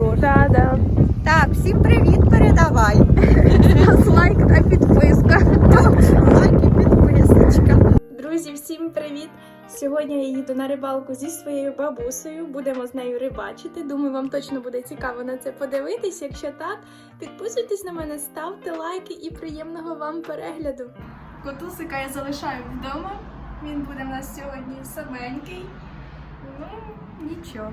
Да-да. Так, всім привіт передавай. З лайк та підписка. Лайк і підписочка. Друзі, всім привіт! Сьогодні я їду на рибалку зі своєю бабусею. Будемо з нею рибачити. Думаю, вам точно буде цікаво на це подивитись. Якщо так, підписуйтесь на мене, ставте лайки і приємного вам перегляду. Котусика я залишаю вдома. Він буде в нас сьогодні саменький. Ну, нічого.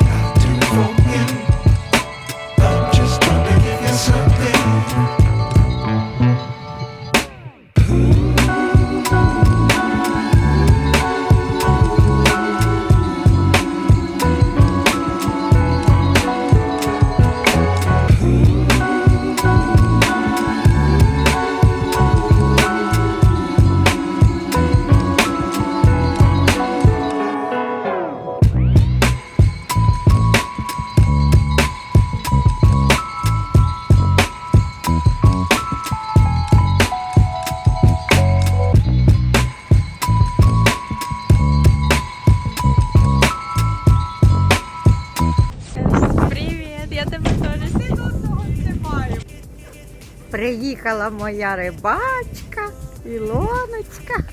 Приїхала моя рибачка, Ілоночка.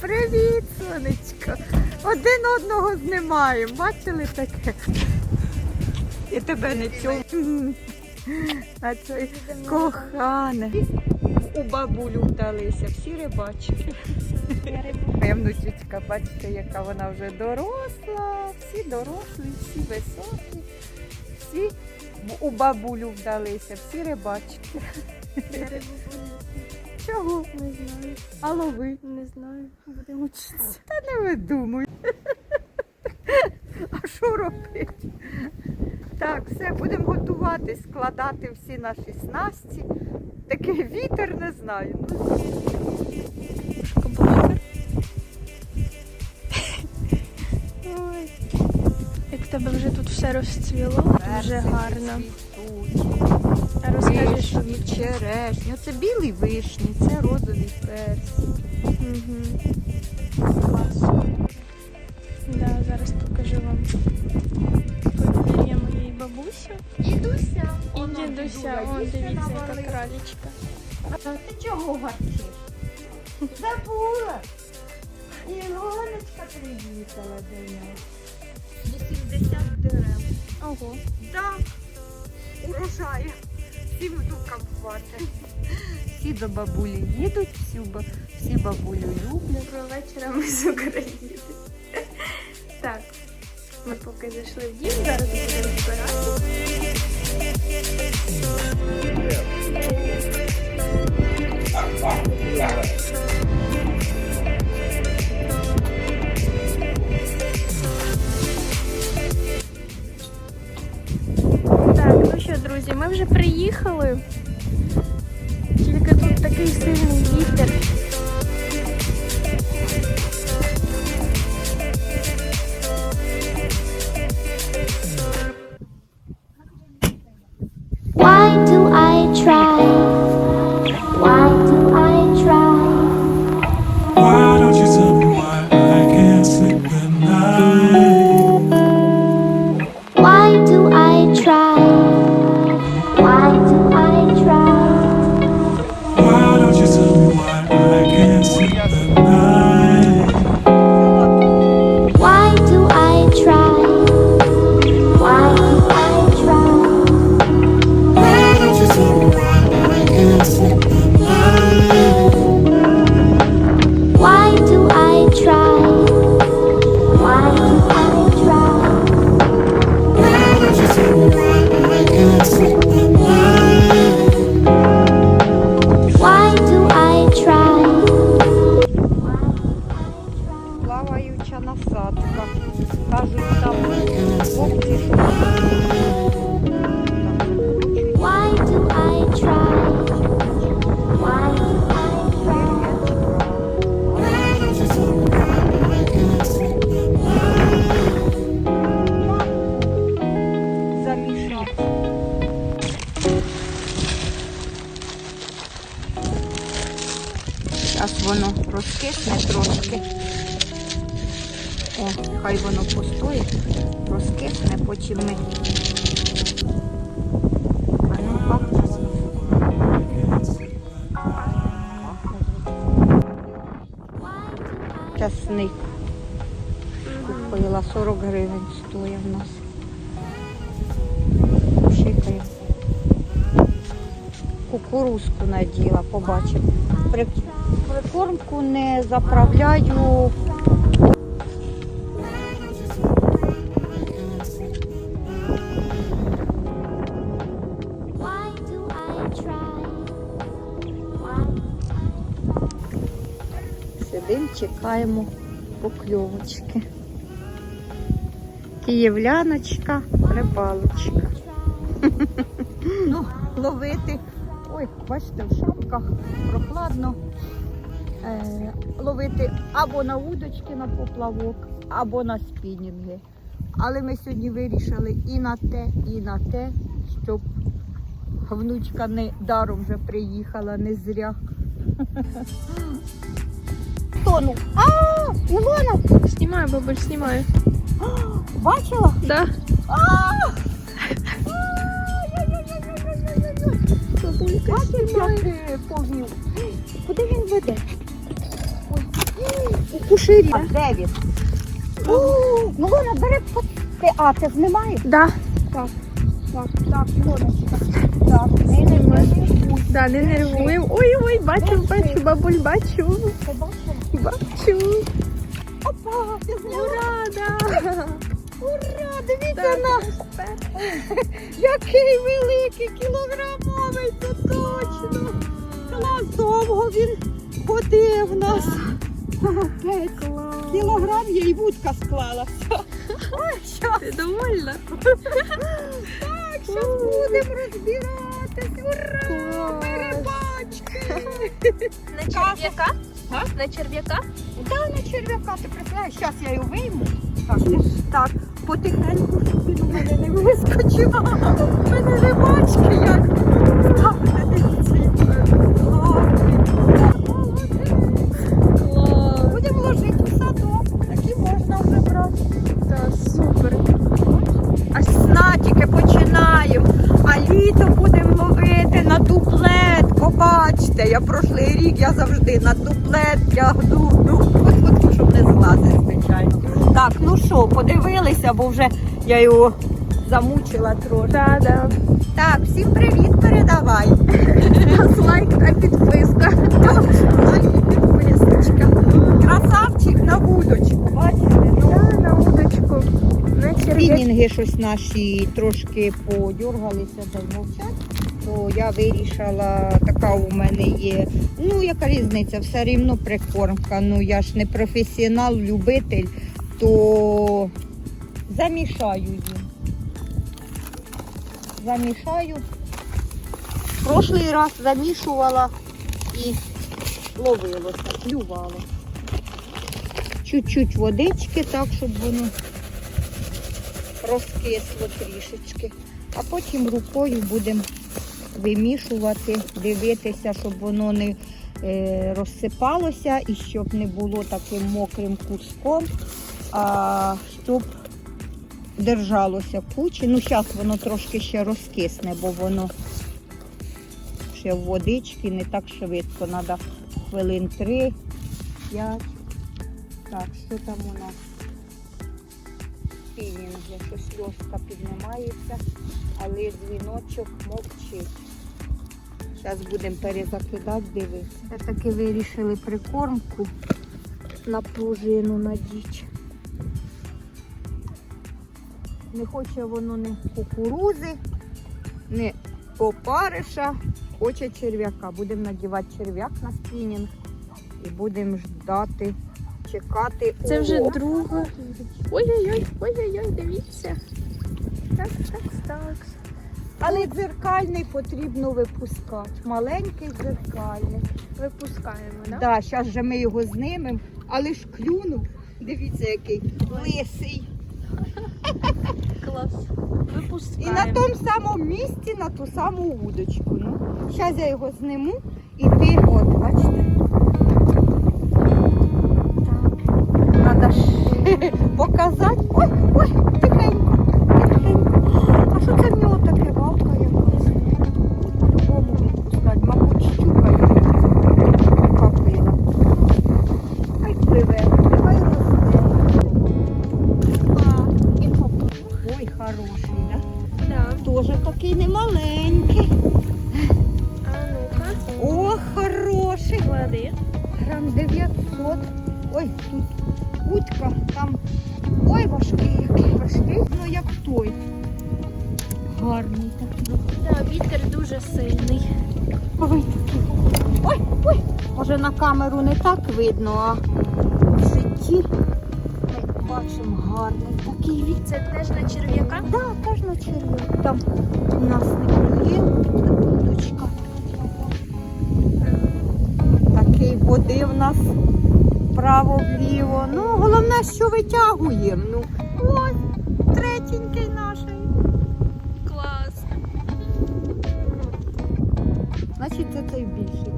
Привіт, сонечко. Один одного знімаємо. Бачили таке? І тебе не чув. А це кохане. У бабулю вдалися, всі рибачки. Моя внучечка, бачите, яка вона вже доросла, всі дорослі, всі високі, всі у бабулю вдалися, всі рибачки. Чого? Не знаю, А лови? не знаю. Будемо вчитися. Та не видумуй. А що робити? Так, все, будемо готувати, складати всі наші снасті. Такий вітер не знаю. Ну, Ой. Як в тебе вже тут все розцвіло, дуже гарно. цвітуть, розкажи, черешні. Оце білі вишні, це. Угу. Клас. Да, зараз покажу вам подвір'я моєї бабусі. Дідуся. І дідуся, вон дивіться, яка кралічка. Ти чого гарчиш? Забула. Ілоночка приїхала до нас. 80 дерев. Ого. Да, урожаю. Всім внукам хватить. Всі до бабулі їдуть, всі, ба- всі бабулю люблять. Доброго вечора, ми з України. Так, ми поки зайшли в дім, зараз будемо збирати. Друзі, ми вже приїхали. Тільки тут такий сильний вітер. Воно постоїть, розкисне, потім ми. Часник. Купила 40 гривень стоїть в нас. Шикаю. Кукурузку наділа, побачив. При- Прикормку не заправляю. Чекаємо покльовочки. Київляночка, рибалочка. Ну, ловити. Ой, бачите, в шапках прохладно. Е, ловити або на удочки на поплавок, або на спінінги. Але ми сьогодні вирішили і на те, і на те, щоб внучка не даром вже приїхала, не зря. Тону. А, Ілона, Знімаю, бабуль, знімаю. бачила? Да. Бачиш, як повів. Куди він веде? У куширі. А де він? О, Ілона, бери по- ти, а, ти знімаєш? Да. Так, так, так, Ілоночка. Так, не не нервуй. Да, не нервуємо. Ой, ой, бачу, бачу, бабуль, бачу. Побачила? Бачу. Опа, ти зняла. Ура. Дивіться на. Який великий кілограмовий, то точно. Клас довго він ходив нас. Капець. Кілограм є і вудка склалася. Ти довольна? так, щас будемо розбиратись. Ура! Рибачки. На черв'яка? На черв'яка? Да, на черв'яка, ти представляєш, зараз я його вийму. Так, так, потихеньку, щоб він у мене не вискочив. У мене рибачки як. Так, дивіться, Побачите, я прошлий рік я завжди на дуплет тягну. Ну, щоб не злазить, звичайно. Так, ну що, подивилися, бо вже я його замучила трошки. Да, да. Так, всім привіт передавай. Нас лайк та підписка. Підписочка. Красавчик на вудочку, бачите? Ну, Да, на удочку. На. Спінінги щось наші трошки подіргалися та й мовчать, то я вирішила, така у мене є. Ну, яка різниця, все рівно прикормка. Ну я ж не професіонал, любитель, то замішаю їм. Замішаю. Прошлий раз замішувала і ловилося, клювало. Чуть-чуть водички, так, щоб воно розкисло трішечки. А потім рукою будемо вимішувати, дивитися, щоб воно не е, розсипалося і щоб не було таким мокрим куском, а щоб держалося кучі. Ну, зараз воно трошки ще розкисне, бо воно ще в водички не так швидко. Треба хвилин 3, 5. Так, що там у нас? спінінги, що сльозка піднімається, але дзвіночок мовчить. Зараз будемо перезакидати, дивитися. Все-таки вирішили прикормку на пружину надіти. Не хоче воно не кукурузи, не опариша, хоче черв'яка. Будемо надівати черв'як на спінінг і будемо ждати, чекати. Це вже О! друга. Ой-ой-ой, ой-ой-ой, дивіться. Так, так, так. Але дзеркальний потрібно випускати. Маленький дзеркальний. Випускаємо, да? Да, зараз же ми його знимемо, але ж клюнув. Дивіться, який лисий. Клас. І на тому самому місці, на ту саму удочку. Ну, зараз я його зниму і ти, от, бачите. показати. Ой, ой, тихенько. Гарний такий. Да, вітер дуже сильний. Ой. Ой, ой. Може на камеру не так видно, а в житті ми бачимо гарний такий вітер. Це теж на черв'яка? Да, теж на черв'як. Там у нас не клює дочка. Такий води в нас вправо-вліво. Ну, головне, що витягуємо. Ну, ось, третенький наш. Значить, це той більший.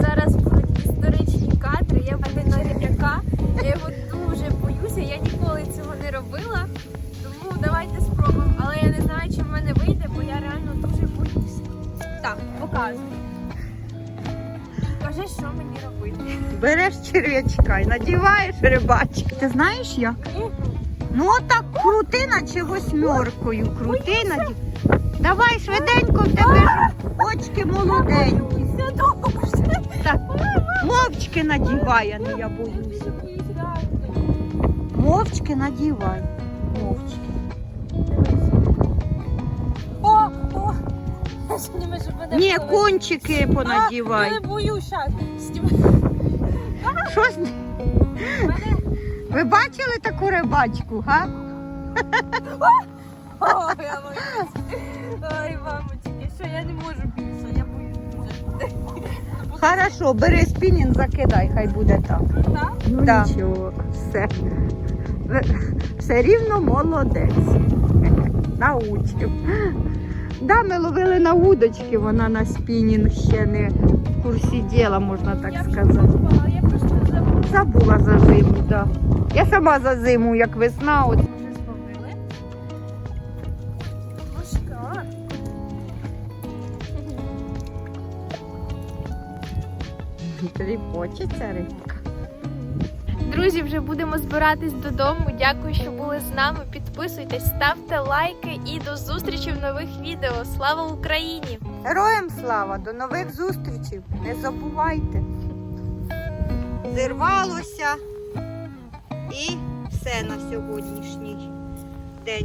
Зараз будуть історичні кадри, я веду на риб'яка. Я його дуже боюся, я ніколи цього не робила. Тому давайте спробуємо. Але я не знаю, чи в мене вийде, бо я реально дуже боюся. Так, показуй. Кажи, що мені робити. Береш черв'ячка і надіваєш рибачик. Ти знаєш як? Ну отак крути, наче восьмеркою. Крути, наді... Давай швиденько в тебе ж очки молоденькі. Все добре. Так, мовчки надівай, а не я боюся. Мовчки надівай. Мовчки. О, о! Мене Ні, кончики А, понадівай. Я не боюсь, щас. Що з... Ви бачили таку рибачку, га? О, я боюсь. Ой, мамочки, що я не можу більше, я боюсь дуже. Хорошо, бери спінінг, закидай, хай буде так. Так? Ну да. нічого, все. Все рівно молодець. Научив. Да, ми ловили на удочки, вона на спінінг ще не в курсі діла, можна так я вже сказати. я просто забула. Забула за зиму, так. Да. Я сама за зиму, як весна, от тріпочеться рибка. Друзі, вже будемо збиратись додому. Дякую, що були з нами. Підписуйтесь, ставте лайки і до зустрічі в нових відео. Слава Україні! Героям слава, до нових зустрічей. Не забувайте. Зірвалося і все на сьогоднішній